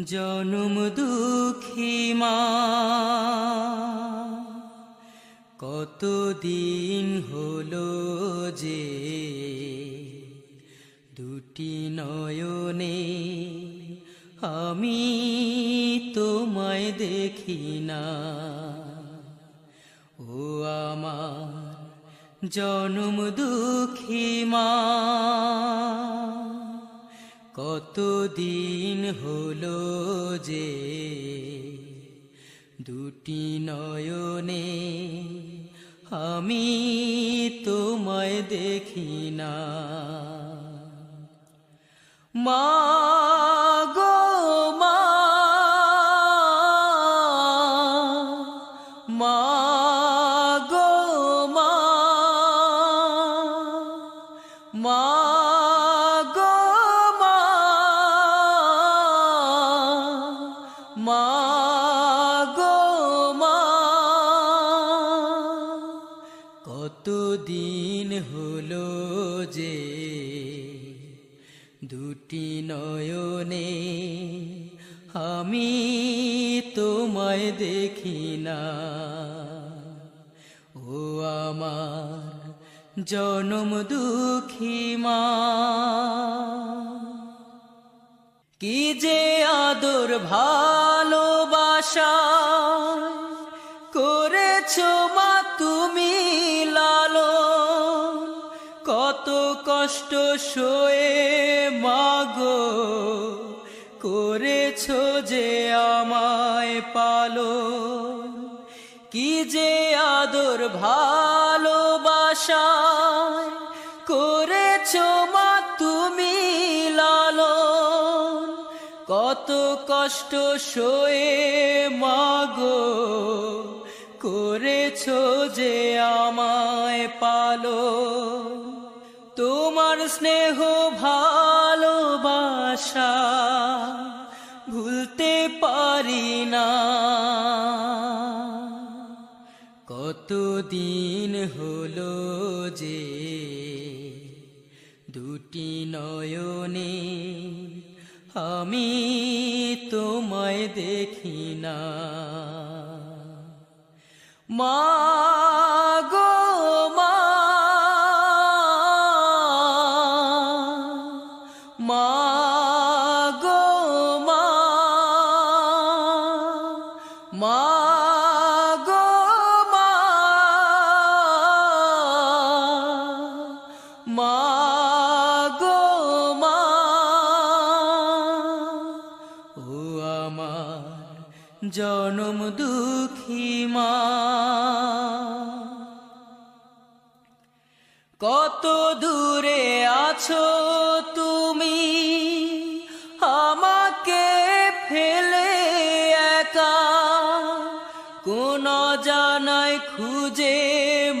জনম দুঃখী মা। কতদিন হলো যে দুটি নয়নে আমি তোমায় দেখি না। ও আমার জনম দুঃখী মা। কতদিন হলো যে দুটি নয়নে আমি তোমায় দেখি না। মা গো মা মা কতদিন হলো যে দুটি নয়নে আমি তোমায় দেখি না। ও আমার জনম দুঃখী মা, কি যে আদর ভালোবাসা কষ্ট সয়ে মাগো, করেছ যে আমায় পালো। কি যে আদর ভালোবাসা করেছ মা তুমি লালো কত কষ্ট সয়ে মাগো, করেছ যে আমায় পালো। তোমার স্নেহ ভালোবাসা ভুলতে পারি না। কতদিন হলো যে দুটি নয়নে আমি তোমায় দেখি না। মা জনম দুঃখী মা। কত দূরে আছো তুমি? আমাকে ফেলে একা। কোন জানাই খুঁজে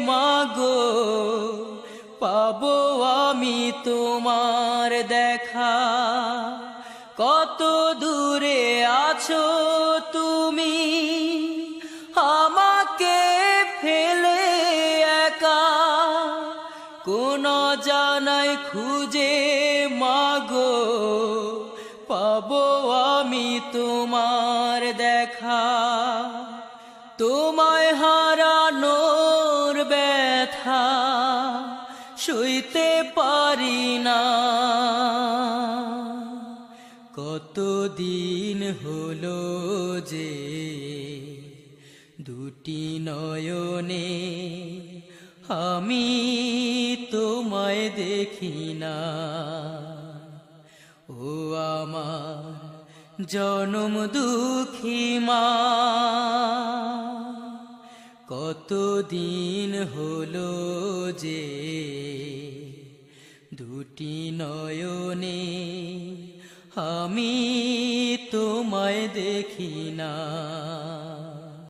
মাগো। পাবো আমি তোমার দেখা। কত দূরে আছো তুমি? আমাকে ফেলে একা কোন জানাই খুঁজে মাগো? পাবো আমি তোমার দেখা। তোমায় হারানোর ব্যথা সইতে পারি না। কতদিন হলো যে দুটি নয়নে আমি তোমায় দেখি না। ও আমার জনম দুঃখী মা, কতদিন হলো যে দুটি নয়নে আমি তোমায় দেখি না।